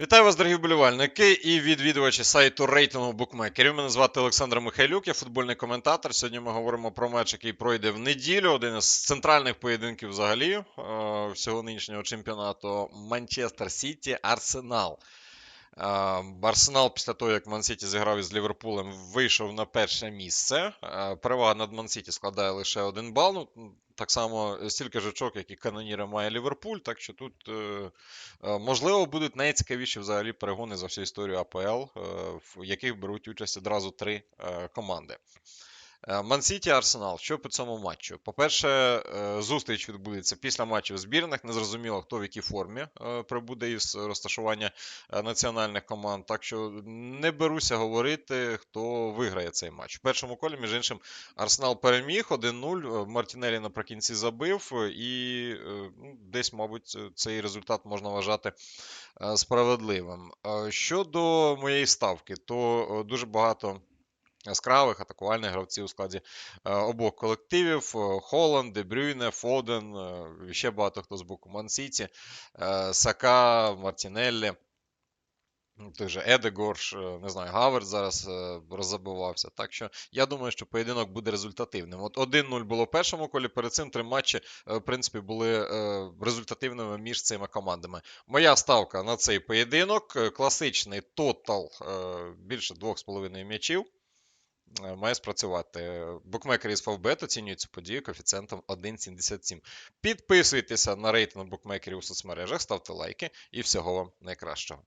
Вітаю вас, дорогі вболівальники і відвідувачі сайту рейтингу букмекерів. Мене звати Олександр Михайлюк, я футбольний коментатор. Сьогодні ми говоримо про матч, який пройде в неділю. Один із центральних поєдинків взагалі е, всього нинішнього чемпіонату Манчестер Сіті Арсенал. Арсенал після того, як Ман-Сіті зіграв із Ліверпулем, вийшов на перше місце. Перевага над Ман-Сіті складає лише один бал. Ну, так само стільки ж очок, як і каноніра має Ліверпуль. Так що тут, е, е, можливо, будуть найцікавіші взагалі перегони за всю історію АПЛ, е, в яких беруть участь одразу три команди. Ман-Сіті Арсенал. Що по цьому матчу? По-перше, е, зустріч відбудеться після матчів збірних. Незрозуміло, хто в якій формі е, прибуде із розташування е, національних команд. Так що не беруся говорити, хто виграє цей матч. В першому колі, між іншим, Арсенал переміг 1-0. Мартінелі наприкінці забив, е, і е, ну, десь, мабуть, цей результат можна вважати е, справедливим. Е, Щодо моєї ставки, то е, дуже багато яскравих атакувальних гравців у складі е, обох колективів: Е, Холланд, Дебрюйне, Фоден, е, ще багато хто з боку Мансіті, Сака, Мартінеллі. Той же Едегорш, не знаю, Гаверт зараз роззабивався. Так що я думаю, що поєдинок буде результативним. От 1-0 було в першому колі, перед цим три матчі, в принципі, були результативними між цими командами. Моя ставка на цей поєдинок класичний тотал більше 2,5 м'ячів має спрацювати. Букмекери з Фавбет оцінюють цю подію коефіцієнтом 1,77. Підписуйтеся на рейтинг букмекерів у соцмережах, ставте лайки і всього вам найкращого.